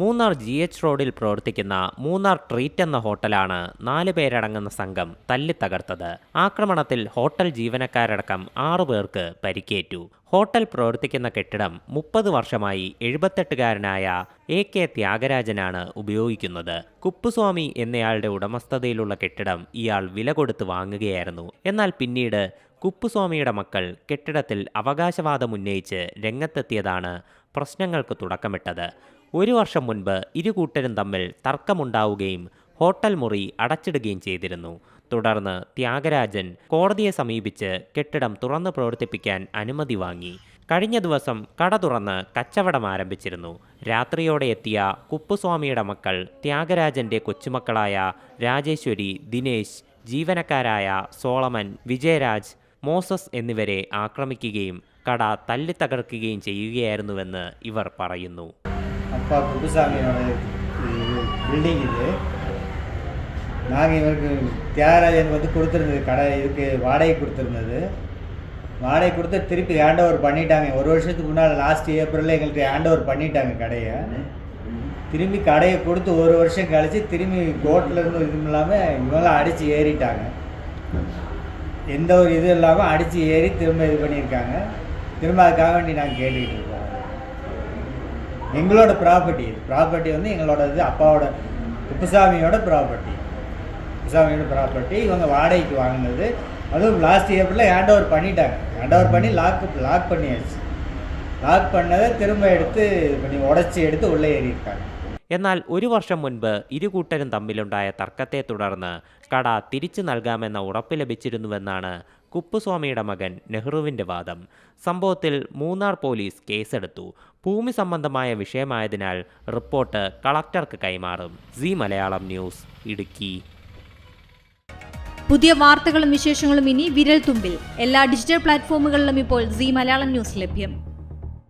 Munnar G H റോഡിൽ പ്രവർത്തിക്കുന്ന Munnar treat എന്ന ഹോട്ടലാണ് നാല് പേരടങ്ങുന്ന സംഘം തല്ലി തകർത്തത്. ആക്രമണത്തിൽ ഹോട്ടൽ ജീവനക്കാരടക്കം ആറു പേർക്ക് പരിക്കേറ്റു. ഹോട്ടൽ പ്രവർത്തിക്കുന്ന കെട്ടിടം മുപ്പത് വർഷമായി എഴുപത്തെട്ടുകാരനായ എ കെ ത്യാഗരാജനാണ് ഉപയോഗിക്കുന്നത്. കുപ്പുസ്വാമി എന്നയാളുടെ ഉടമസ്ഥതയിലുള്ള കെട്ടിടം ഇയാൾ വില കൊടുത്ത് വാങ്ങുകയായിരുന്നു. എന്നാൽ പിന്നീട് കുപ്പുസ്വാമിയുടെ മക്കൾ കെട്ടിടത്തിൽ അവകാശവാദം ഉന്നയിച്ച് രംഗത്തെത്തിയതാണ് പ്രശ്നങ്ങൾക്ക് തുടക്കമിട്ടത്. ഒരു വർഷം മുൻപ് ഇരു കൂട്ടരും തമ്മിൽ തർക്കമുണ്ടാവുകയും ഹോട്ടൽ മുറി അടച്ചിടുകയും ചെയ്തിരുന്നു. തുടർന്ന് ത്യാഗരാജൻ കോടതിയെ സമീപിച്ച് കെട്ടിടം തുറന്ന് പ്രവർത്തിപ്പിക്കാൻ അനുമതി വാങ്ങി. കഴിഞ്ഞ ദിവസം കട തുറന്ന് കച്ചവടം ആരംഭിച്ചിരുന്നു. രാത്രിയോടെ എത്തിയ കുപ്പുസ്വാമിയുടെ മക്കൾ ത്യാഗരാജന്റെ കൊച്ചുമക്കളായ രാജേശ്വരി ദിനേശ് ജീവനക്കാരായ സോളമൻ വിജയരാജ് മോസസ് എന്നിവരെ ആക്രമിക്കുകയും കട തല്ലിത്തകർക്കുകയും ചെയ്യുകയായിരുന്നുവെന്ന് ഇവർ പറയുന്നു அப்பா குப்புசாமியோட பில்டிங் இது நாங்கள் இவருக்கு தியாகராஜன் வந்து கொடுத்துருந்தது கடை இதுக்கு வாடகை கொடுத்துருந்தது வாடகை கொடுத்து திருப்பி ஹேண்ட் ஓவர் பண்ணிட்டாங்க ஒரு வருஷத்துக்கு முன்னால் லாஸ்ட் ஏப்ரலில் எங்களுக்கு ஹேண்ட் ஓவர் பண்ணிட்டாங்க கடையை திரும்பி கடையை கொடுத்து ஒரு வருஷம் கழித்து திரும்பி கோர்ட்டில் இருந்து இதுவும் இல்லாமல் இவங்களாம் அடித்து ஏறிட்டாங்க எந்த ஒரு இது இல்லாமல் அடித்து ஏறி திரும்ப இது பண்ணியிருக்காங்க திரும்ப அதுக்காக வேண்டி நாங்கள் கேட்டுக்கிட்டு இருக்கோம் எங்களோட ப்ராப்பர்ட்டி இது ப்ராப்பர்ட்டி வந்து எங்களோட இது அப்பாவோட குப்புசாமியோட ப்ராப்பர்ட்டி குப்புசாமியோட ப்ராப்பர்ட்டி இவங்க வாடகைக்கு வாங்கினது அதுவும் லாஸ்ட் ஏப்ரலில் ஹேண்ட் ஓவர் பண்ணிட்டாங்க ஹேண்ட் ஓவர் பண்ணி லாக் லாக் பண்ணியாச்சு லாக் பண்ணதை திரும்ப எடுத்து இது பண்ணி உடச்சி எடுத்து உள்ளே ஏறியிருக்காங்க എന്നാൽ ഒരു വർഷം മുൻപ് ഇരു കൂട്ടരും തമ്മിലുണ്ടായ തർക്കത്തെ തുടർന്ന് കട തിരിച്ചു നൽകാമെന്ന ഉറപ്പ് ലഭിച്ചിരുന്നുവെന്നാണ് കുപ്പുസ്വാമിയുടെ മകൻ നെഹ്റുവിന്റെ വാദം. സംഭവത്തിൽ മൂന്നാർ പോലീസ് കേസെടുത്തു. ഭൂമി സംബന്ധമായ വിഷയമായതിനാൽ റിപ്പോർട്ട് കളക്ടർക്ക് കൈമാറും. C Malayalam news Idukki. പുതിയ വാർത്തകളും വിശേഷങ്ങളും ഇനി വിരൽ തുമ്പിൽ എല്ലാ ഡിജിറ്റൽ പ്ലാറ്റ്ഫോമുകളിലും ഇപ്പോൾ സി മലയാളം ന്യൂസ് ലഭ്യം.